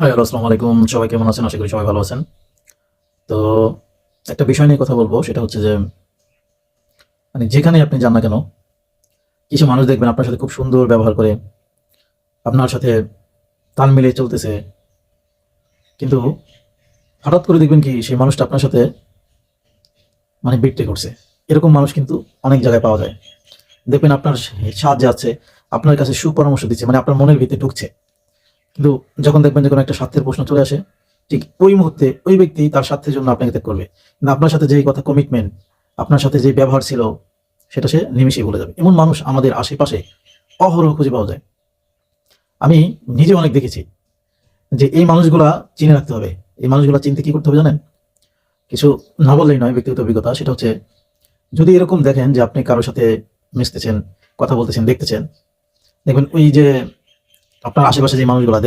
Hi hello আসসালামু আলাইকুম। সবাই কেমন আছেন? আশা করি সবাই ভালো আছেন। তো একটা বিষয় নিয়ে কথা বলব, সেটা হচ্ছে যে মানে যেখানে আপনি যান না কেন, কিছু মানুষ দেখবেন আপনার সাথে খুব সুন্দর ব্যবহার করে, আপনার সাথে তাল মিলিয়ে চলতেছে। কিন্তু হঠাৎ করে দেখবেন কি, সেই মানুষটা আপনার সাথে মানে বিট্রে করছে। এরকম মানুষ কিন্তু অনেক জায়গায় পাওয়া যায়। দেখবেন আপনার সাহায্যে আছে, আপনার কাছে সুপরামর্শ দিচ্ছে মানে আপনার মনের ভিতরে ঢুকছে। কিন্তু যখন দেখবেন যে কোনো একটা স্বার্থের প্রশ্ন চলে আসে, ঠিক ওই মুহূর্তে ওই ব্যক্তি তার স্বার্থের জন্য আপনাকে ত্যাগ করবে। কিন্তু আপনার সাথে যেই কথা কমিটমেন্ট আপনার সাথে যে ব্যবহার ছিল, সেটা সে নিমিশেই বলে যাবে। এমন মানুষ আমাদের আশেপাশে অহরহ খুঁজে পাওয়া যায়। আমি নিজে অনেক দেখেছি যে এই মানুষগুলা চিনে রাখতে হবে। এই মানুষগুলা চিনতে কি করতে হবে জানেন? কিছু না বললেই নয়, ব্যক্তিগত অভিজ্ঞতা। সেটা হচ্ছে, যদি এরকম দেখেন যে আপনি কারোর সাথে মিশতেছেন, কথা বলতেছেন, দেখতেছেন, দেখবেন ওই যে আপনার আশেপাশে যে মানুষগুলা